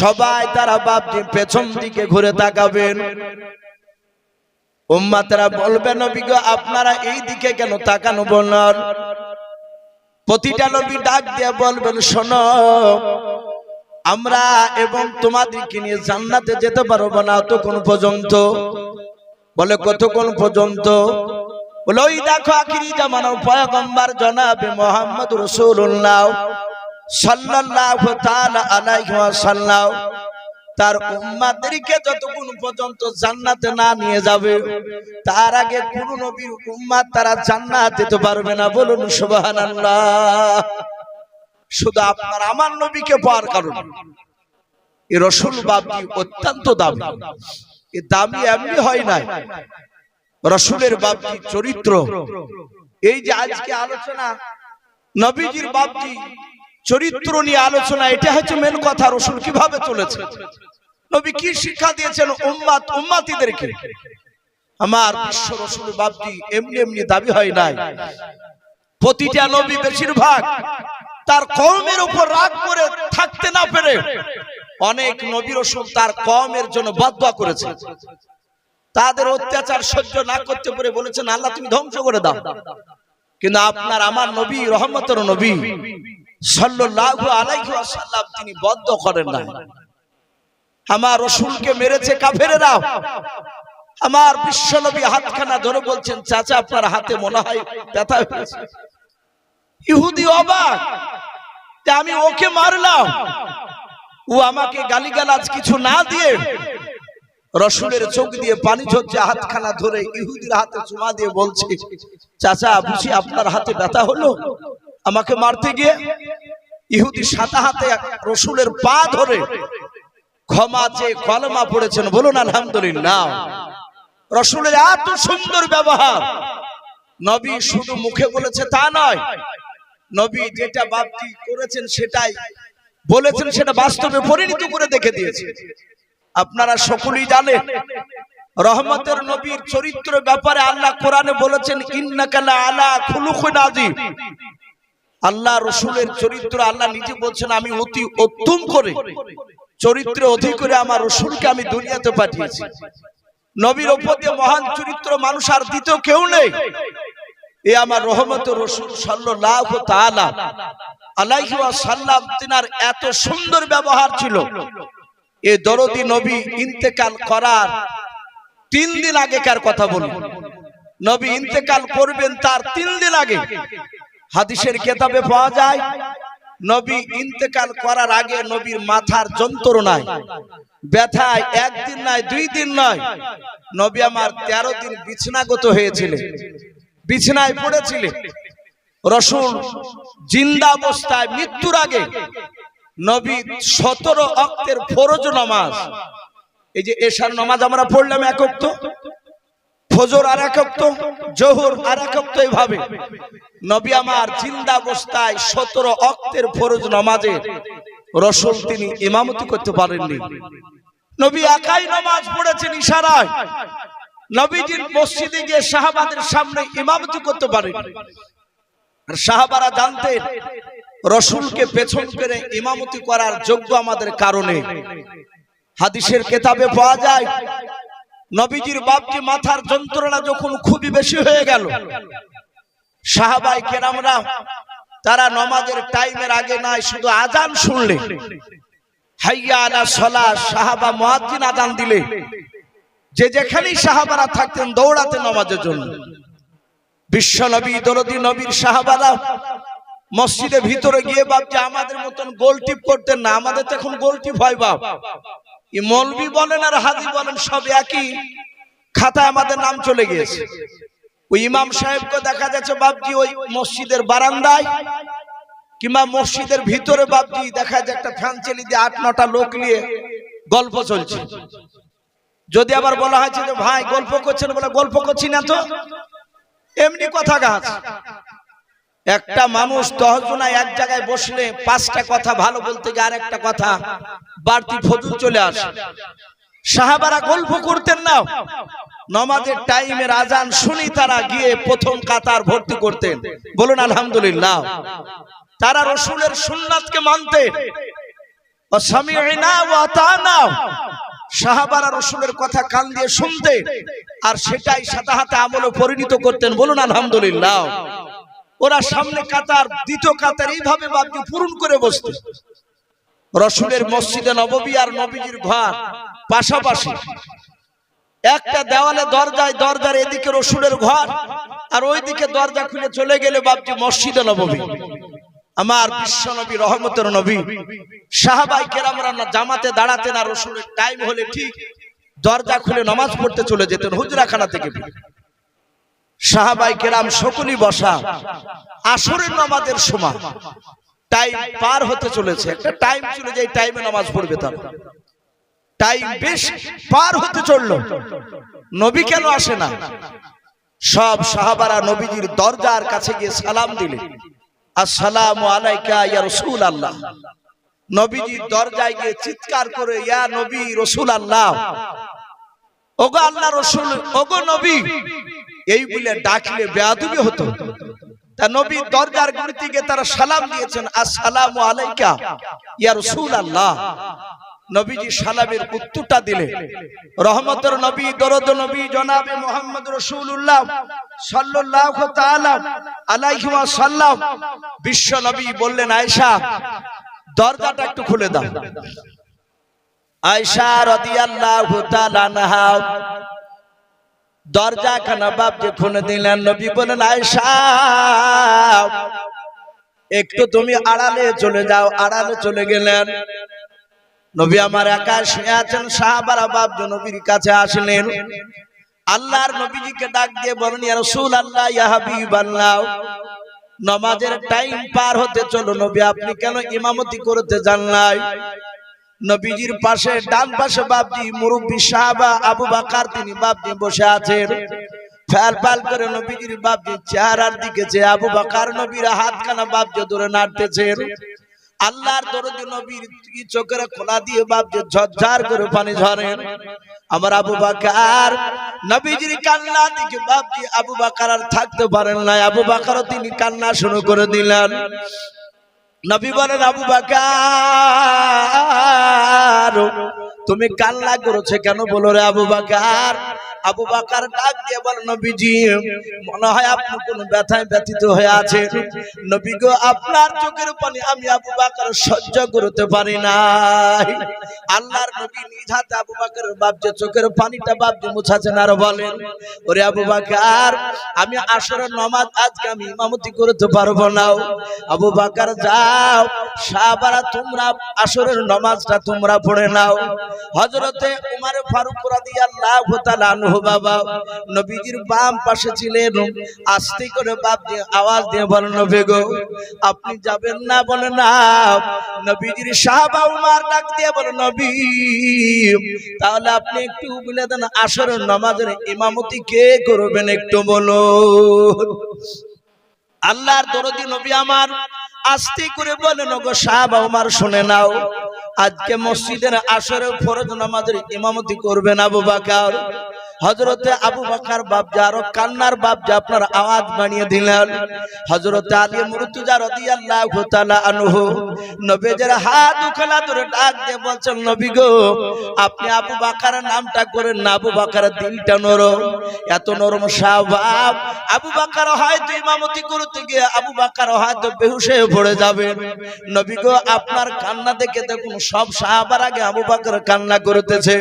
সবাই তারা বাপজি পেছন দিকে ঘুরে তাকাবেন। উম্মাতেরা বলবেন নবী গো, আপনারা এই দিকে কেন তাকানো বললেন প্রতিটা নবী ডাক দিয়ে বলবেন, শোনো, আমরা এবং তোমাদেরকে নিয়ে জান্নাতে যেতে পারব না তখন পর্যন্ত। বলে, কতক্ষণ পর্যন্ত? বলে, ওই দেখো আখিরি জামানো পয়গম্বর জনাবে মোহাম্মদ রসুল্লাহ সাল্লাল্লাহু তাআলা আলাইহি ওয়াসাল্লাম তার উম্মাদেরকে যতক্ষণ পর্যন্ত জান্নাতে না নিয়ে যাবে, তার আগে কোন নবীর উম্মাদ তারা জান্নাত যেতে পারবে না। বলুন সুবহানাল্লাহ। শুধু আপনার, আমার নবীকে পাওয়ার কারণে। এ রসুল বাবজি অত্যন্ত দামি। এ দামি এমনি হয় নাই। রসুলের বাবজি চরিত্র। এই যে আজকে আলোচনা, নবীজির বাবজি চরিত্র নিয়ে আলোচনা এটা হচ্ছে মেন কথা রসুল কীভাবে চলেছে নবী কি শিক্ষা দিয়েছেন উম্মাত উম্মাতিদেরকে আমার বিশ্ব রসুল বাবজি এমনি এমনি দাবি হয় নাই। প্রতিটা নবী বেশিরভাগ তার কওমের উপর রাগ করে থাকতে না পেরে অনেক নবী রসুল তার কওমের জন্য বদয়া করেছে। তাদের অত্যাচার সহ্য না করতে পেরে বলেছেন আল্লাহ তুমি ধ্বংস করে দাও। কিন্তু আপনার আমার নবী রহমতের নবী। তিনি করেন না আমার রসুলকে মেরেছে কাফেরেরা। আমার বিশ্ব নবী হাতখানা ধরে বলছেন, চাচা, আপনার হাতে মনে হয় ব্যথা হয়েছে। ইহুদি অবাক আমি ওকে মারলাম। ও আমাকে গালিগালাজ কিছু না দিয়ে রসুলের চোখ দিয়ে পানি ঝরছে, হাতখানা ধরে ইহুদির হাতে চুমা দিয়ে বলছে, চাচা, বুঝি আপনার হাতে ব্যথা হলো? আমাকে মারতে গিয়ে ইহুদি সাদা হাতে রসুলের পা ধরে ক্ষমা চেয়ে কলমা পড়েছেন। বলুন, আলহামদুলিল্লাহ। রসুলের এত সুন্দর ব্যবহার। নবী শুধু মুখে বলেছে তা নয়, নবী যেটা বাপটি করেছেন সেটাই বলেছেন, সেটা বাস্তবে পরিণত করে দেখে দিয়েছে। আপনারা সকলেই জানেন রহমতের নবীর চরিত্র ব্যাপারে আল্লাহ কোরআনে বলেছেন ইন্নাকালা আলা খুলুকুন আযীম। আল্লাহ রসুলের চরিত্র আল্লাহ নিজে বলছেন, আমি অতি উত্তম করে, চরিত্রে অধিক করে আমার রসুলকে আমি দুনিয়াতে পাঠিয়েছি। নবীর ওপর মহান চরিত্র মানুষ আর দ্বিতীয় কেউ নেই। এ আমার রহমত রসুল সাল্লাল্লাহু তাআলা। আলাইহি ওয়াসাল্লাম তিনার এত সুন্দর ব্যবহার ছিল। এ দরদি নবী ইন্তেকাল করার তিন দিন আগেকার কথা বলি নবী ইন্তেকাল করবেন তার তিন দিন আগে। হাদিসের কেতাবে পাওয়া যায় নবী ইন্তেকাল করার আগে নবীর মাথার যন্ত্রণায় ব্যথায় একদিন নয় দুই দিন নয় নবী আমার তেরো দিন বিছনাগত হয়েছিলেন বিছনায় পড়েছিলেন রসুল জিন্দা অবস্থায় মৃত্যুর আগে নবী সতেরো অক্তের ফরজ নামাজ। এই যে এশার নামাজ আমরা পড়লাম একক ফজর আর একক তো জোহর আর একক তো এইভাবে। নবী আমার জিন্দা অবস্থায় সতেরো অক্তের ফরজ নামাজের রসুল তিনি ইমামতি করতে পারেননি। নবী একাই নামাজ পড়েছেন ইশারায়। নবীজির মসজিদে গিয়ে শাহবাদের সামনে ইমামতি করতে পারেন। আর শাহবারা জানতেন, রসুলকে পেছন করে ইমামতি করার যোগ্য আমাদের কারণে। হাদিসের কেতাবে পাওয়া যায় নবীজির বাপজি মাথার যন্ত্রণা যখন খুবই বেশি হয়ে গেল। সাহাবাই কেরামরা, তারা নমাজের টাইমের আগে নাই, শুধু আজান শুনলে। দিলে। যে যেখানেই সাহাবারা থাকতেন দৌড়াতে নমাজের জন্য। বিশ্ব নবী নবীর মসজিদের ভিতরে গিয়ে আমাদের মতন গোল টিপ করতেন না, আমাদের তো এখন গোল টিপ হয় বাপ। মলবি বলেন আর হাজি বলেন সব একই। খাতায় আমাদের নাম চলে গিয়েছে। ওই ইমাম সাহেবকে দেখা যাচ্ছে বাপজি ওই মসজিদের বারান্দায়, কিংবা মসজিদের ভিতরে বাপজি দেখা যায় একটা ফ্যান চেলি দিয়ে আট, নটা লোক নিয়ে গল্প চলছে। যদি আবার বলা হয়েছে যে ভাই গল্প করছেন বলে গল্প করছি না তো? এমনি কথা গাছ একটা মানুষ দশ জনায় এক জায়গায় বসলে পাঁচটা কথা ভালো বলতে গিয়ে আর একটা কথা, বাড়তি ফজল চলে আসে। সাহাবারা গল্প করতেন না। নমাজের টাইমের আজান শুনি তারা গিয়ে প্রথম কাতার ভর্তি করতেন। বলুন, আলহামদুলিল্লাহ। তারা রসুলের সুন্নাতকে আতানা। সাহাবারা রসুলের কথা কান দিয়ে শুনতে। আর সেটাই সাথে হাতে আমলে পরিণত করতেন। বলুন, আলহামদুলিল্লাহ। ওরা সামনে কাতার, দ্বিতীয় কাতার, এইভাবে বাপকে পূরণ করে বসতে। রসুলের মসজিদে নববী আর নবীজির ঘর পাশাপাশি। একটা দেওয়ালে দরজায় দরজার এদিকে রসুলের ঘর, আর ওইদিকে দরজা খুলে চলে গেলে বাপজি মসজিদে নববী। আমার বিশ্ব নবী, রহমতের নবী। সাহাবাই কেরামরা জামাতে দাঁড়াতেন আর রসুলের টাইম হলে ঠিক দরজা খুলে নামাজ পড়তে চলে যেতেন হুজরাখানা থেকে সাহাবাই কেরাম সকলই বসা, আসরের নামাজের সময়। টাইম পার হতে চলেছে। একটা টাইম ছিল যে এই টাইমে নামাজ পড়বে তার। টাইম বেশ পার হতে চলল। নবী কেন আসে না? সব সাহাবারা নবীজির দরজার কাছে গিয়ে সালাম দিলেন। আসসালামু আলাইকা ইয়া রাসূল আল্লাহ নবীজির দরজায় গিয়ে চিৎকার করে, ইয়া নবী রসুল আল্লাহ ওগো আল্লাহ রসুল, ওগো নবী। এই বলে ডাকলে বেয়াদবি হতো। তা নবী দরজার গুড়িতে গিয়ে তারা সালাম দিয়েছেন, আসসালামু আলাইকা ইয়া রসুল আল্লাহ নবীজি সালামের উত্তরটা দিলেন। রহমতের নবী, দরদ নবী, জনাবে মোহাম্মদ রসুল্লাহ সাল্লাল্লাহু তাআলা আলাইহি ওয়াসাল্লাম। বিশ্ব নবী বললেন, আয়েশা দরজাটা একটু খুলে দাও। আয়েশা রাদিয়াল্লাহু তাআলা আনহা দরজা খানা বাপ যে খুলে দিলেন, নবী বলেন আয়েশা, একটু তুমি আড়ালে চলে যাও, আড়ালে চলে গেলেন। নবী আমার একা শুয়ে আছেন, সাহাবারা বাপ নবীর কাছে আসলেন। আল্লাহর নবীজিকে ডাক দিয়ে বলেন রাসূল আল্লাহ ইয়া হাবিব আল্লাহ নামাজের টাইম পার হতে চলো, নবী, আপনি কেন ইমামতি করতে যান নাই? নবীজির পাশে ডান পাশে বাপজি মুরব্বী সাহাবা আবু বাকার তিনি বাপজি বসে আছেন। ফেল ফাল করে নবীজির বাপজি চেহারার দিকে যে আবু বাকার নবীর হাতখানা বাপজি ধরে নাড়তেছেন। আল্লাহর দরদি নবীর চোখের খোলা দিয়ে বাপ যে ঝরঝর করে পানি ঝরেন। আমার আবু বাকার নবীজির কান্না দিকে বাপ যে আবু বাকার আর থাকতে পারেন না আবু বাকারও তিনি কান্না শুরু করে দিলেন। নবী বলেন আবু বাকার তুমি কান্না করেছে কেন? বলো রে আবু বাকার। আবু বাকার ডাক দিয়ে বল, নবীজি, মনে হয় আপনি কোন ব্যথায় ব্যথিত হয়ে আছে নবী গো, আপনার চোখের পানি আমি আবু বাকার সহ্য করতে পারি নাই। আল্লাহর নবী নিজ হাতে আবু বাকারের বাপ যে চোখের পানিটা বাপ যে মুছাছেন আর বলেন, ওরে আবু বাকার, আমি আসরের নামাজ আজকে আমি ইমামতি করতে পারব না। আবু বাকার, যাও সাহাবারা তোমরা আসরের নামাজটা তোমরা পড়ে নাও। হযরতে উমর ফারুক রাদিয়াল্লাহু তাআলা বাবা, নবীজির বাম পাশে ছিলেন। আস্তে করে বাপ দিয়ে আওয়াজ দিয়ে বলেন, নবী গো, আপনি যাবেন না? বলে না। নবীজির সাহাবা উমর ডাক দিয়ে বলেন, নবী, তাহলে আপনি একটু বলে দেন, আসরের নামাজের ইমামতি কে করবেন একটু বলো আল্লাহর দরদি নবী আমার আস্তে করে বলেন গো সাহাবা উমার শুনে নাও, আজকে মসজিদের আসরে ফরজ নামাজের ইমামতি করবেন আবু বাকার। হজরতে আবু বাকার বাপজা আরও কান্নার বাপজা আপনার আওয়াজ বানিয়ে দিলেন। হজরতে আলী মুরতুজা রাদিয়াল্লাহু তাআলা আনহু নবীজের হাত উখালা ধরে ডাক দিয়ে বলছেন, নবী গো, আপনি আবু বাকারের নামটা করেন না, আবু বাকারের দিলটা নরম, এত নরম স্বভাব। আবু বাকার হয়তো ইমামতি করতে গিয়ে আবু বাকার হয়তো বেহুশ হয়ে পড়ে যাবেন। নবী গো, আপনার কান্না দেখে দেখুন, সব সাহাবার আগে আবু বাকার কান্না করতেছে।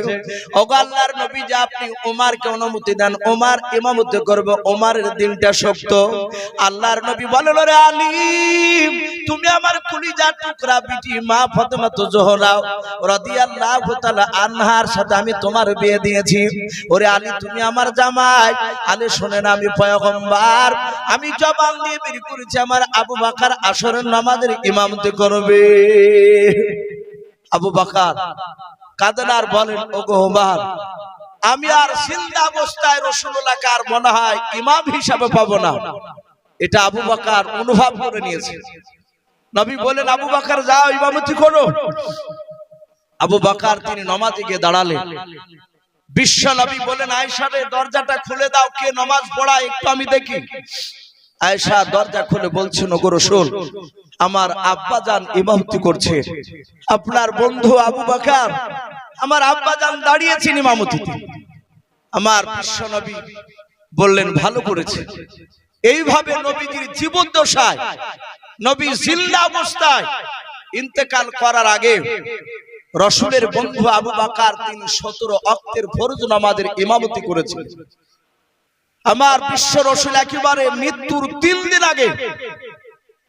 ওগো আল্লাহর নবী যে আপনি ওমারকে অনুমতি দেন? ওমার ইমামতি করবে ওমারের দিলটা শক্ত। আল্লাহর নবী বলেন রে আলী, তুমি আমার কুলিজার টুকরা বিটি মা ফাতেমা তো জোহরাও রাদিয়াল্লাহু তাআলা আনহার সাথে আমি তোমার বিয়ে দিয়েছি। ওরে আলী, তুমি আমার জামাই। আলী, শুনেন আমি পয়গম্বর। আমি জবান দিয়ে বের করেছি, আমার আবু বাকার আসরের নামাজের ইমামতি করবে। আবু বাকার, কাঁদেন আর বলেন, ওগো ওমর আমি আর জিন্দা অবস্থায় রসুল্লাহকে আর মনে হয় ইমাম হিসাবে পাবো না। এটা আবু বাকার অনুভব করে নিয়েছে। নবী বলেন আবু বাকার, যাও, ইমামতি করো। আবু বাকার তিনি নমাজে গিয়ে দাঁড়ালেন। বিশ্ব নবী বলেন আয়সারে দরজাটা খুলে দাও, কে নমাজ পড়া একটু আমি দেখি। আয়সা দরজা খুলে বলছেন ওগো রসুল, আমার আব্বা যান ইমামতি করছে। আপনার বন্ধু আবু বাকার আমার আব্বা যান দাঁড়িয়েছেন ইমামতিতে। আমার বিশ্ব নবী বললেন, ভালো করেছে। এইভাবে নবীজির জীবদ্দশায়, নবী জিন্দা অবস্থায় ইন্তেকাল করার আগে রসুলের বন্ধু আবু বাকার তিনি সতেরো অক্টের ফরজ নামাজের ইমামতি করেছেন। আমার বিশ্ব রসুল একেবারে মৃত্যুর তিন দিন আগে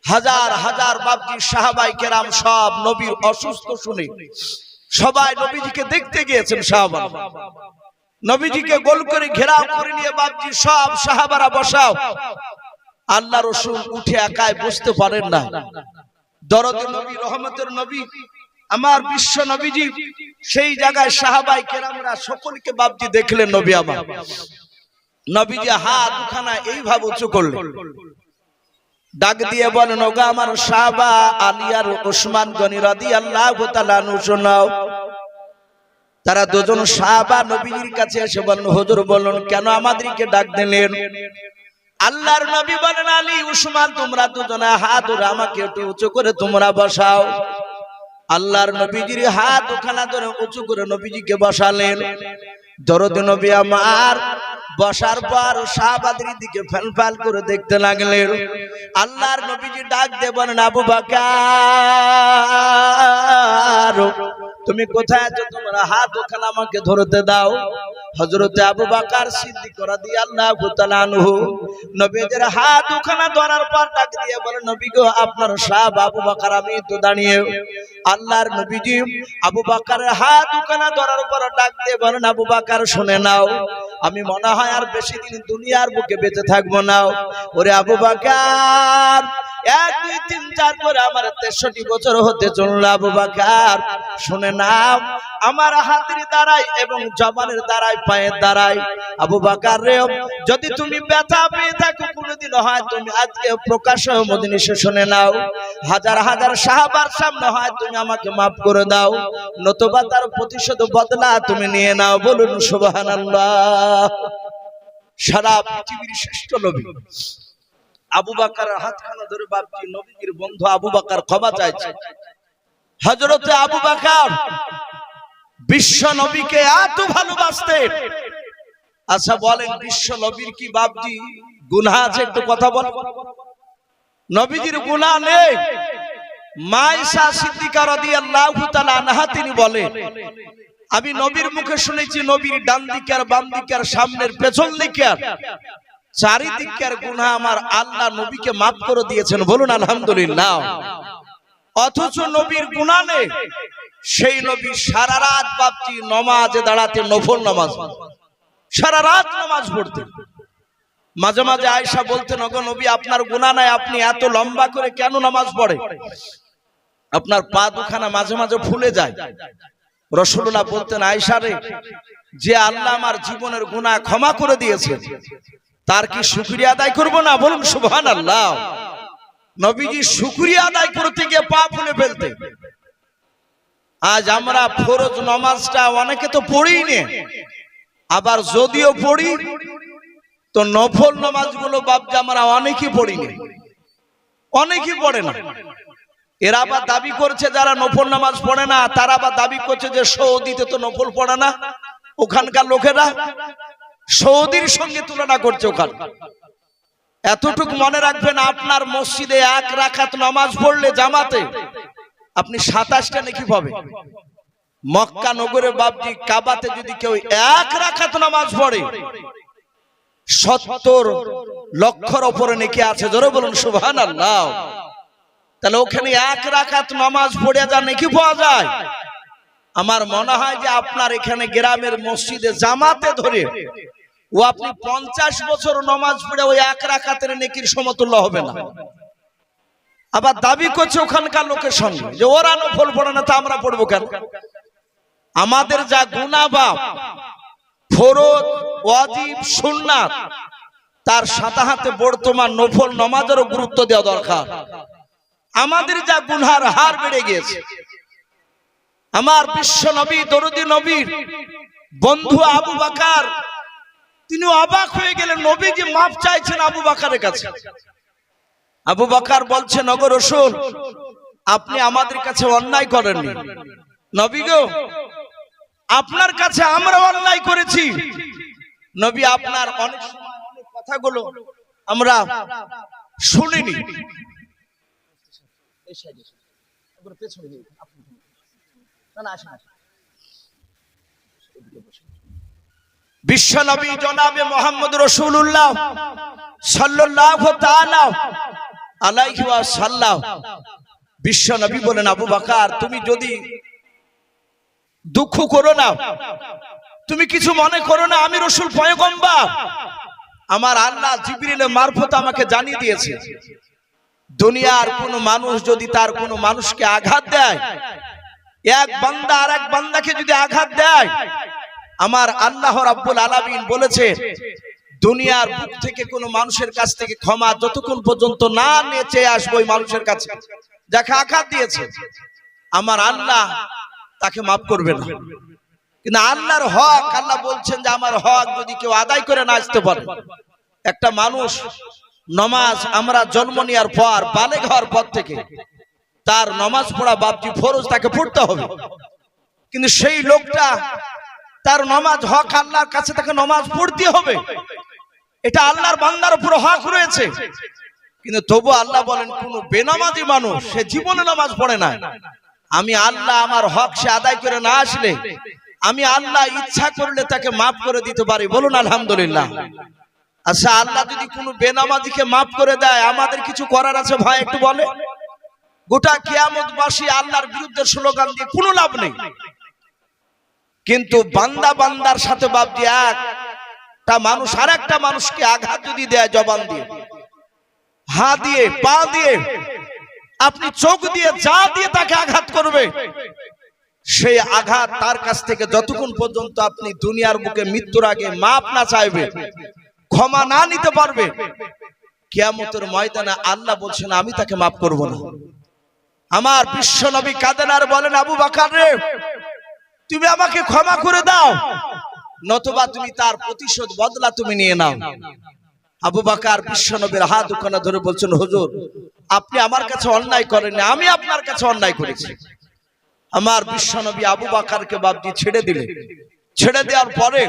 হাজার হাজার বাবজি সাহাবাই কেরাম সব নবীর অসুস্থ শুনে সবাই নবীজিকে দেখতে গিয়েছেন সাহাবা নবীজিকে গোল করে ঘেরাও করে নিয়ে বাবজি সব সাহাবারা বসাও। আল্লাহ রসুল উঠে একাই বসতে পারেন না। দরদ নবী, রহমতের নবী, আমার বিশ্ব নবীজি, সেই জায়গায় সাহাবাই কেরামরা সকলকে বাবজি দেখলেন নবী আমার। নবীজি হাত দুখানা এইভাবে উঁচু করলেন। ডাক দিয়ে বলেন, ওগা আমার সাহাবা আলিয়ার ওসমান গনি রাদি আল্লাহ শোনাও। তারা দুজন সাহাবা নবীজির কাছে এসে বলেন, হুজুর বলুন, কেন আমাদেরকে ডাক দিলেন? আল্লাহর নবী বলেন, আলী উসমান তোমরা দুজনে হাত ধরে আমাকে একটু উঁচু করে তোমরা বসাও। আল্লাহর নবীজির হাত ওখানা ধরে উঁচু করে নবীজিকে বসালেন। দরদ নবী আমার বসার পর শাহবাদের দিকে ফ্যাল করে দেখতে লাগলেন। আল্লাহর নবীজি ডাক দেবেন আবু বাকার, তুমি কোথায় আছো? তোমার হাত ওখানে আমাকে ধরতে দাও। হজরতে আবু বাকার সিদ্ধি করা দিয়ে আল্লাহ আনহু নবীদের হাত ওখানে ধরার পর ডাক দিয়ে বলে, নবী গো, আপনার সাহেব আবু বাকার, আমি তো দাঁড়িয়ে আল্লাহর নবীজি আবু বাকারের হাত ওখানে ধরার পর ডাক দিয়ে বলেন, আবু বাকার, শুনে নাও। আমি মনে হয় আর বেশি দিন দুনিয়ার বুকে বেঁচে থাকব না। ওরে আবু বাকার, এক, দুই, তিন, চার করে আমার তেষট্টি বছর হতে চলল আবু বাকার। শুনে নাও, আমার হাতের দ্বারাই এবং জবানের দ্বারাই পায়ের দ্বারাই আবু বাকার রে, যদি তুমি ব্যথা পেয়ে থাকো, কোনোদিন হয় তুমি আজকে প্রকাশ মদিনিসে শুনে নাও। হাজার হাজার সাহাবার সামনে হয়, তুমি আমাকে মাফ করে দাও। নতুবা তার প্রতিশোধ বদলা তুমি নিয়ে নাও। বলুন, সুবহানাল্লাহ। সারা পৃথিবীর শ্রেষ্ঠ নবী। আবু বাকার হাতখানা ধরে বাপজি নবীর বন্ধু আবু বাকার ক্ষমা চাইছে। হজরতে আবু বাকার বিশ্ব নবীকে এত ভালোবাসতেন আচ্ছা বলেন, বিশ্ব নবীর কি বাপজি? গুনাহ আছে, একটু কথা বল নবীজির গুনা নেই। মাইসা সিদ্দিকা রাদিয়াল্লাহু তিনি বলেন, আমি নবীর মুখে শুনেছি, নবীর ডান দিকে বাম দিকে সামনের পেছন দিকে আর চারিদিকের গুনাহ আমার আল্লাহ নবীকে মাফ করে দিয়েছেন। বলুন, আলহামদুলিল্লাহ। অথচ নবীর গুনাহ নেই। সেই নবী সারা রাত বাপটি নমাজে দাঁড়াতে নফল নামাজ সারা রাত নামাজ পড়তে মাঝে মাঝে আয়সা বলতেন অগ নবী, আপনার গুনাহ নাই, আপনি এত লম্বা করে কেন নামাজ পড়ে? আপনার পা দুখানা মাঝে মাঝে ফুলে যায়। রসুল্লাহ বলতেন আয়সা রে, যে আল্লাহ আমার জীবনের গুনাহ ক্ষমা করে দিয়েছে তার কি শুক্রিয়া আদায় করব না? বলুন সুবহান আল্লাহ নবীজি শুক্রিয়া আদায় করতে গিয়ে পা ফুলে ফেলতে আজ আমরা ফরজ নমাজটা অনেকে তো পড়ি নে আবার যদিও পড়ি, তো নফল নমাজগুলো বাপজা আমরা অনেকই পড়ি নে অনেকই পড়ে না। এরা আবার দাবি করছে যারা নফল নামাজ পড়ে না, তারা আবার দাবি করছে যে সৌদিতে তো নফল পড়ে না, ওখানকার লোকেরা সৌদির সঙ্গে তুলনা করছে ওখান। এতটুকু মনে রাখবেন, আপনার মসজিদে এক রাখাত নামাজ পড়লে জামাতে আপনি সাতাশটা নাকি পাবে মক্কা নগরে বাবজি কাবাতে যদি কেউ এক রাখাত নামাজ পড়ে, সত্তর লক্ষর ওপরে নেকি আছে, জোরে বলুন সুবহান আল্লাহ তাহলে ওখানে এক রাখাত নামাজ পড়ে যা নাকি পাওয়া যায়? আমার মনে হয় যে আপনার এখানে গ্রামের মসজিদে জামাতে ধরে ও আপনি পঞ্চাশ বছর নমাজ পড়ে ওই এক রাখাতের নেকির সমতুল্য হবে না। আবার দাবি করছে ওখানকার লোকের সঙ্গে, যে ওরা নফল পড়ে না, তা আমরা পড়ব কেন? আমাদের যা গুণা বাপ ফরজ, ওয়াজিব, সুন্নাত, তার সাথে হাতে বর্তমান নফল নমাজেরও গুরুত্ব দেওয়া দরকার। আমাদের যা গুনহার হার বেড়ে গিয়েছে, আমার বিশ্ব নবী, দরদি নবীর বন্ধু আবু বাকার তিনি অবাক হয়ে গেলেন নবী যে মাপ চাইছেন আবু বাকারের কাছে। আবু বকার বলছে, নগর রসুল, আপনি আমাদের কাছে অন্যায় করেননি। নবী গো, আপনার কাছে আমরা অন্যায় করেছি। নবী, আপনার অনেক কথাগুলো আমরা শুনিনি। বিশ্ব নবী জনাবে মোহাম্মদ রসুল্লাহ সাল্লাহ আলাইহি সাল্লাহ বিশ্ব নবী বলেন, আবু বাকার, তুমি যদি দুঃখ করো না, তুমি কিছু মনে করো না, আমি রসুল পয়গম্বা আমার আল্লাহ জিবরিলের মারফত আমাকে জানিয়ে দিয়েছে। দুনিয়ার কোন মানুষ যদি তার কোন মানুষকে আঘাত দেয়, এক বান্দা আর এক বান্দাকে যদি আঘাত দেয়, আমার আল্লাহ রাব্বুল আলামিন বলেছে দুনিয়ার বুক থেকে কোন মানুষের কাছ থেকে ক্ষমা যতক্ষণ পর্যন্ত না নেচে আসব ওই মানুষের কাছে। যাকে আঘাত দিয়েছে, আমার আল্লাহ তাকে মাফ করবে না। কিন্তু আল্লাহর হক, আল্লাহ বলছেন যে আমার হক যদি কেউ আদায় করে না আসতে পারে। একটা মানুষ নমাজ আমরা জন্ম নেওয়ার পর, বালেগ হওয়ার পর থেকে তার নমাজ পড়া বাপজি ফরজ, তাকে পড়তে হবে। কিন্তু সেই লোকটা তার নমাজ হক, আল্লাহর কাছে তাকে নমাজ পড়তে হবে। এটা আল্লাহর বান্দার উপর হক রয়েছে। কিন্তু তবু আল্লাহ বলেন, কোন বেনামাজি মানুষ, সে জীবনে নামাজ পড়ে না। আমি আল্লাহ আমার হক সে আদায় করে না আসলে, আমি আল্লাহ ইচ্ছা করলে তাকে মাফ করে দিতে পারি। বলুন, আলহামদুলিল্লাহ। আচ্ছা আল্লাহ যদি কোনো বেনামাজিকে মাফ করে দেয়, আমাদের কিছু করার আছে ভাই, একটু বলে? গোটা কিয়ামতবাসী আল্লাহর বিরুদ্ধে স্লোগান দিয়ে কোনো লাভ নেই। কিন্তু বান্দা বান্দার সাথে বাপ দিয়ে একটা মানুষ আর একটা মানুষকে আঘাত যদি দেয় জবান দিয়ে, হা দিয়ে, পা দিয়ে, আপনি চোখ দিয়ে যা দিয়ে তাকে আঘাত করবে সেই আঘাত তার কাছ থেকে যতক্ষণ পর্যন্ত আপনি দুনিয়ার বুকে মৃত্যুর আগে মাপ না চাইবে, ক্ষমা না নিতে পারবে, কেয়ামতের ময়দানে আল্লাহ বলছেন, আমি তাকে মাফ করব না। আমার বিশ্ব নবী কাঁদেন আর বলেন, আবু বাকার রে, তুমি আমাকে ক্ষমা করে দাও। নতুবা তুমি তার প্রতিশোধ বদলা তুমি নিয়ে নাও। আবু বাকার বিশ্ব নবীর হাত ওখানে ধরে বলছেন, হুজুর, আপনি আমার কাছে অন্যায় করেননি, আমি আপনার কাছে অন্যায় করেছি। আমার বিশ্ব নবী আবু বাকারকে বাবজি ছেড়ে দিলে। ছেড়ে দেওয়ার পরে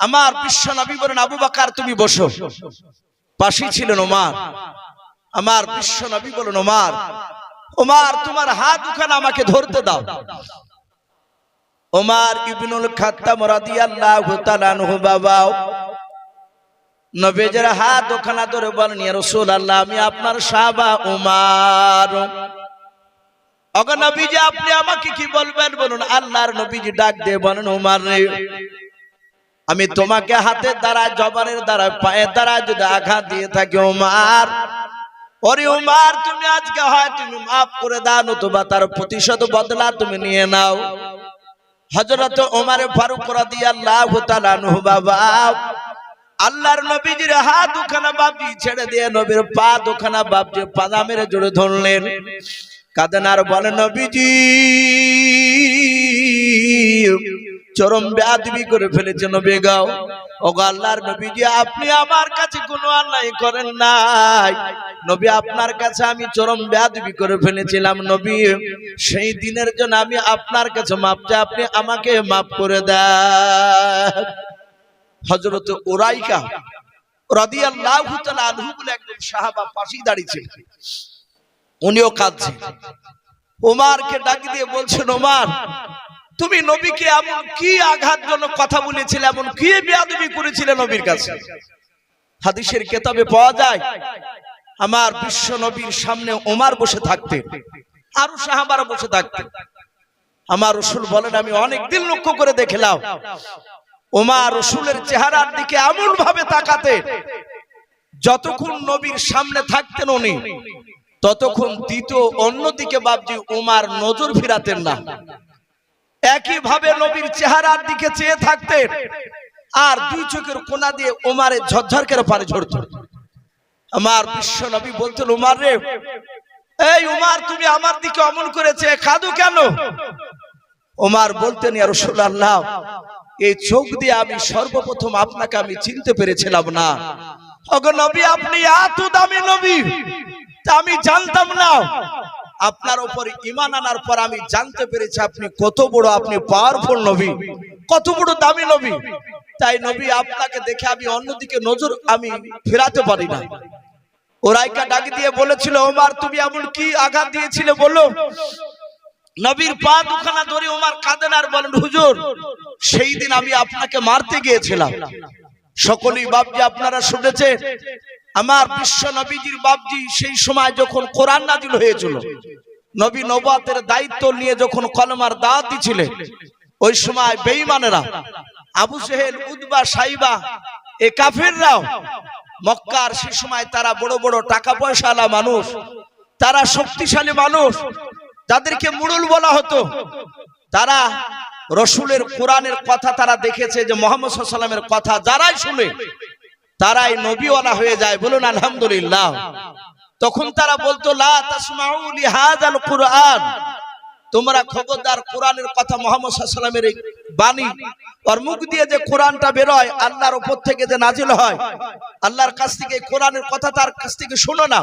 আমার বিশ্ব নবী বলেন, আবু বাকার, তুমি বসো। পাশেই ছিলেন ওমার। আমার বিশ্ব নবী বলেন, ওমার ওমার, তোমার হাত ওখানে আমাকে ধরতে দাও। ওমার ইবনুল খাত্তাম রাদিয়াল্লাহু তাআলা আনহু বাবা নবেজের হাত ওখানে ধরে বলেন, ইয়া রাসূলুল্লাহ, আমি আপনার সাহাবা ওমার। অগ নবীজি, আপনি আমাকে কি বলবেন? বলুন, আল্লাহর নবীজি ডাক দিয়ে বলেন, ওমার রে, আমি তোমাকে হাতের দ্বারা, জবানের দ্বারা পায়ের দ্বারা যদি আঘাত দিয়ে থাকি, ওমার। ওরে উমার তুমি আজকে হয়, তুমি মাফ করে দাও, নতুবা তার প্রতিশোধ বদলা তুমি নিয়ে নাও। হযরত ওমার ফারুক রাদিয়াল্লাহু তাআলা আনহু বাবা আল্লাহর নবীজির হাত দুখানা বাপজি ছেড়ে দিয়ে নবীর পা দুখানা বাপজি পাদা মেরে জুড়ে ধরলেন। কাঁদেন আর বলে নবীজি চরম বেয়াদবি করে ফেলেছে নবী গাও ও আল্লাহর নবীজি, আপনি আমার কাছে কোনো করেন নাই। নবী, আপনার কাছে আমি চরম করে ফেলেছিলাম নবী। সেই দিনের জন্য আমি আপনার কাছে মাপ আপনি আমাকে মাফ করে বলে একজন সাহাবা পাশেই দাঁড়িয়েছিলেন উনিও কাঁদছেন। ওমারকে ডাক দিয়ে বলছেন ওমার তুমি নবীকে এমন কি আঘাতজনক কথা বলেছিলে, এমন কি বেয়াদবি করেছিলে নবীর কাছে? হাদিসের কেতাবে পাওয়া যায়, আমার বিশ্ব নবীর সামনে ওমার বসে থাকতে আরও সাহাবারা বসে থাকতে আমার রসুল বলেন, আমি অনেক দিন লক্ষ্য করে দেখলাম, ওমার রসুলের চেহারার দিকে এমন ভাবে তাকাতে যতক্ষণ নবীর সামনে থাকতেন উনি, ততক্ষণ দ্বিতীয় অন্যদিকে বাবজি ওমার নজর ফিরাতেন না। একই ভাবে নবীর চেহারার দিকে চেয়ে থাকতেন। আর দুই চোখের কোনা দিয়ে ওমারে ঝরঝর করে পারে ঝরত। আমার বিশ্ব নবী বলতেন উমার রে, এই উমার তুমি আমার দিকে অমন করেছে, কাদু কেন? ওমার বলতেন, ইয়া রাসূলুল্লাহ, এই চোখ দিয়ে আমি সর্বপ্রথম আপনাকে আমি চিনতে পেরেছিলাম না। ওগো নবী, আপনি এত দামি নবী আমি জানতাম না। আপনার উপর ইমান আনার পর আমি জানতে পেরেছি আপনি কত বড়, আপনি পাওয়ারফুল নবী। কত বড় দামি নবী। তাই নবী আপনাকে দেখে আমি অন্যদিকে নজর আমি ফেরাতে পারি না। ওরাইকা ডাক দিয়ে বলেছিল, ওমার, তুমি এমন কি আঘাত দিয়েছিলে বলো? নবীর পা দুখানা ধরে ওমার কাঁদেন আর বলেন, হুজুর, সেই দিন আমি আপনাকে মারতে গিয়েছিলাম। সকলেই বাপজি আপনারা শুনেছে আমার বিশ্ব নবীজির বাবজি সেই সময় যখন কোরআন নাজিল হয়েছিল, নবী নবাতের দায়িত্ব নিয়ে যখন কলমার দাওয়াত দিছিলেন ওই সময় বেঈমানেরা আবু সেহেল উদবা সাইবা, এ কাফেররাও মক্কার সে সময় তারা বড় বড় টাকা পয়সাওয়ালা মানুষ, তারা শক্তিশালী মানুষ যাদেরকে মুরুল বলা হতো। তারা রসুলের কোরআনের কথা তারা দেখেছে যে মোহাম্মদ সাল্লামের কথা যারাই শুনে তারাই নবীওয়ালা হয়ে যায়, বলুন আলহামদুলিল্লাহ। তখন তারা বলতো তোমরা খবরদার কোরআনের কথা মোহাম্মদ সাল্লামের এই বাণী আর মুখ দিয়ে যে কোরআনটা বেরোয়, আল্লাহর উপর থেকে যে নাজিল হয়, আল্লাহর কাছ থেকে কোরআনের কথা তার কাছ থেকে শোনো না।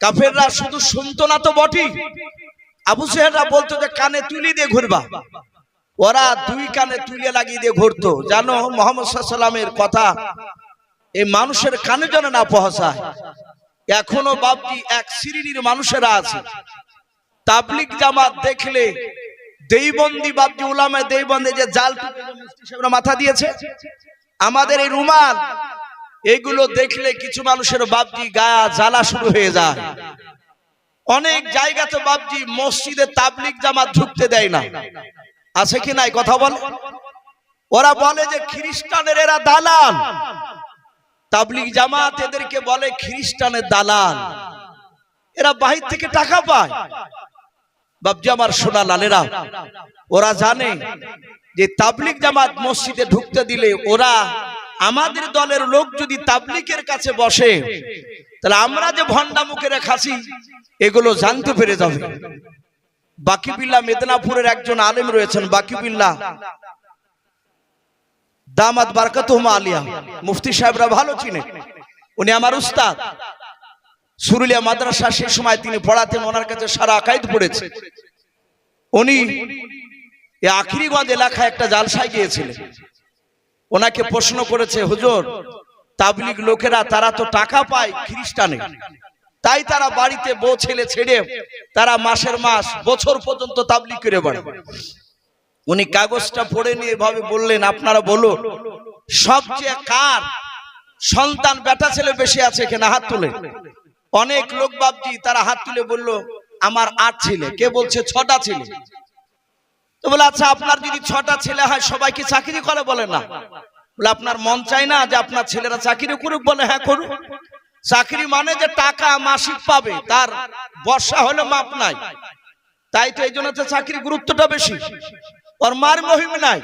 কাফেররা শুধু শুনতো না তো বটি আবু সেহেররা বলতো যে, কানে তুলি দিয়ে ঘুরবা। ওরা দুই কানে তুলে লাগিয়ে দিয়ে ঘুরতো। জানো, মোহাম্মদ সাল্লামের কথা এই মানুষের কানে যেন না পৌঁছায় এখনও বাপজি এক শ্রেণির মানুষেরা আছে। তাবলিক জামাত দেখলে দেইবন্দি বাপজি উলামায় দেইবন্দি যে জাল মাথা দিয়েছে। আমাদের এই রুমাল, এগুলো দেখলে কিছু মানুষের বাপজি গায়া জ্বালা শুরু হয়ে যায়। অনেক জায়গা জায়গাতে বাপজি মসজিদে তাবলিক জামাত ঢুকতে দেয় না। আছে কি নাই? কথা বল। ওরা বলে যে খ্রিস্টানের এরা দালাল। তাবলিগ জামাত এদেরকে বলে খ্রিস্টানের দালাল এরা বাহির থেকে টাকা পায়। বাবজি আমার সোনা লালেরা, ওরা জানে যে তাবলিগ জামাত মসজিদে ঢুকতে দিলে ওরা আমাদের দলের লোক যদি তাবলিকের কাছে বসে, তাহলে আমরা যে ভণ্ডা মুখের খাসি এগুলো জানতে পেরে যাবে। বাকিবিল্লা মেদিনাপুরের একজন আলেম রয়েছেন, বাকিবিল্লা দামাত বারকাতুহমা আলিয়া। মুফতি সাহেবরা ভালো চিনে। উনি আমার উস্তাদ। সুরুলিয়া মাদ্রাসা সেই সময় তিনি পড়াতেন, ওনার কাছে সারা আকাইদ পড়েছে। উনি আখিরিগঞ্জ এলাকায় একটা জালসায় গিয়েছিলেন। ওনাকে প্রশ্ন করেছে, হুজুর, তাবলিগ লোকেরা, তারা তো টাকা পায় খ্রিস্টানে। তাই তারা বাড়িতে বউ, ছেলে ছেড়ে তারা মাসের মাস, বছর পর্যন্ত তাবলিগ করে বেড়ায়। উনি কাগজটা পড়ে নিয়ে এভাবে বললেন, আপনারা বলুন, সবচেয়ে কার সন্তান বেটা ছেলে বেশি আছে এখানে হাত তুলে? অনেক লোক বাবজি তারা হাত তুলে বলল, আমার আট ছেলে। কে বলছে, ছটা ছেলে। তো বলে আচ্ছা আপনার যদি ছটা ছেলে হয় সবাইকে চাকরি করে? বলে, না। বলে, আপনার মন চাই না যে আপনার ছেলেরা চাকরি করুক? বলে হ্যাঁ করুক। চাকরি মানে যে টাকা মাসিক পাবে, তার বর্ষা হলে মাপ নাই। তাই তো এই জন্য তো চাকরি গুরুত্বটা বেশি। ওর মার মহিম নাই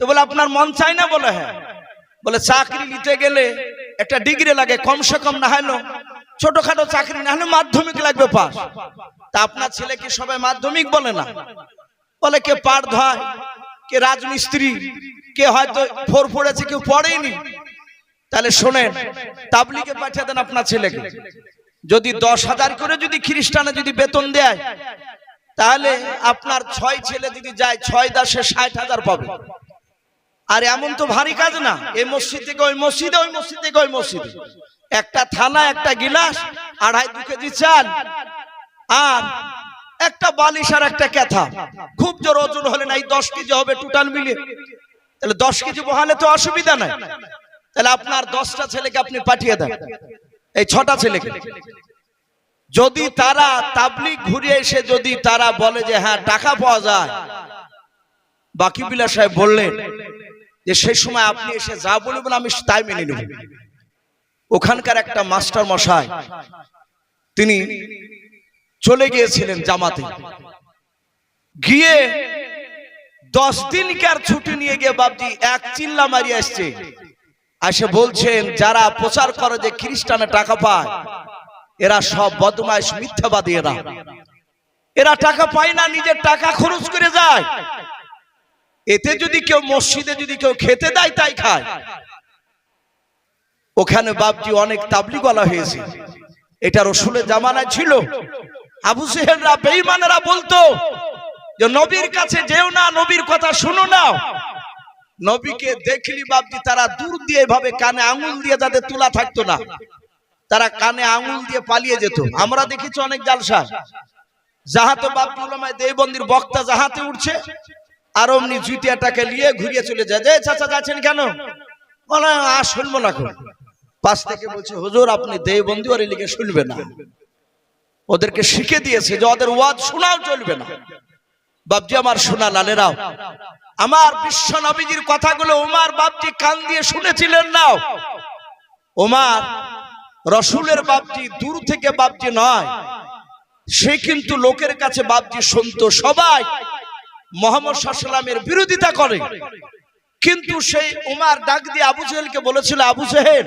তো বলে আপনার মন চাই না বলে হ্যাঁ বলে চাকরি নিতে গেলে একটা ডিগ্রি লাগে কমসে কম না হলো ছোটখাটো চাকরি না হলে মাধ্যমিক লাগবে পাস তা আপনার ছেলে কি সবাই মাধ্যমিক বলে না বলে কে পাট ধয় কে রাজমিস্ত্রি কে হয়তো ফোর পড়েছে কেউ পড়েনি তাহলে শোনেন তাবলিকে পাঠিয়ে দেন আপনার ছেলেকে যদি দশ হাজার করে যদি খ্রিস্টানে যদি বেতন দেয় তাহলে আপনার ছয় ছেলে যদি যায়, ছয় দাসে ষাট হাজার পাবে। আর এমন তো ভারী কাজ না এই মসজিদ ওই মসজিদে, ওই মসজিদ থেকে ওই মসজিদে। একটা থালা, একটা গিলাস, আড়াই, দু কেজি চাল, আর একটা বালিশ আর একটা ক্যাথা খুব জোর ওজন হলে না, এই দশ কেজি হবে টোটাল মিলিয়ে। তাহলে দশ কেজি বহালে তো অসুবিধা নাই। তাহলে আপনার দশটা ছেলেকে আপনি পাঠিয়ে দেন। এই ছটা ছেলেকে। যদি তারা তাবলিক ঘুরে এসে যদি তারা বলে যে হ্যাঁ টাকা পাওয়া যায়। বাকি বিলা সাহেব বললেন যে সেই সময় আপনি এসে যা বলবেন আমি তাই মেনে নেব। ওখানকার একটা মাস্টার মশাই, তিনি চলে গিয়েছিলেন জামাতে। গিয়ে দশ দিনকার ছুটি নিয়ে গিয়ে বাবজি এক চিল্লা মারিয়ে আসছে আসে বলছেন, যারা প্রচার করে যে খ্রিস্টানে টাকা পায় এরা সব বদমাইশ মিথ্যাবাদী এরা এরা টাকা পায় না, নিজের টাকা খরচ করে যায়। এতে যদি কেউ মসজিদে যদি কেউ খেতে দেয়, তাই খায়। ওখানে বাপজি অনেক তাবলিগলা হয়েছে। এটা রসুলের জামানায় ছিল। আবু সেহেলরা বেঈমানেরা বলতো যে, নবীর কাছে যেও না, নবীর কথা শুনো না। নবীকে দেখলি বাপজি, তারা দূর দিয়ে এভাবে কানে আঙুল দিয়ে যাদের তুলা থাকতো না। তারা কানে আঙুল দিয়ে পালিয়ে যেত। আমরা দেখেছি অনেক জালসা যাহাতে বাপজি উলামায়ে দেওবন্দির বক্তা যাহাতে উঠছে, আর অমনি জুতিয়াটাকে নিয়ে ঘুরিয়ে চলে যায়। যে চাচা যাচ্ছেন কেন? বলে, আর শুনব না পাশ থেকে বলছে, হুজুর, আপনি দেওবন্দি ওর শুনবে না। ওদেরকে শিখে দিয়েছে যে ওদের ওয়াজ শোনাও চলবে না। বাপজি, আমার শোনা লালেরাও আমার বিশ্ব নবীজির কথাগুলো উমার বাপজি কান দিয়ে শুনেছিলেন নাও। ওমার রসুলের বাপজি দূর থেকে বাপজি নয়, সে কিন্তু লোকের কাছে বাপজি শুনতো সবাই মোহাম্মদ সাল্লামের বিরোধিতা করে। কিন্তু সেই উমার ডাক দিয়ে আবু জেহেলকে বলেছিল, আবু জেহেল,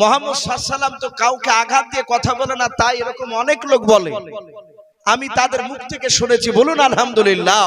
মোহাম্মদ সাল্লাম তো কাউকে আঘাত দিয়ে কথা বলে না, তাই এরকম অনেক লোক বলে। আমি তাদের মুখ থেকে শুনেছি, বলুন আলহামদুলিল্লাহ।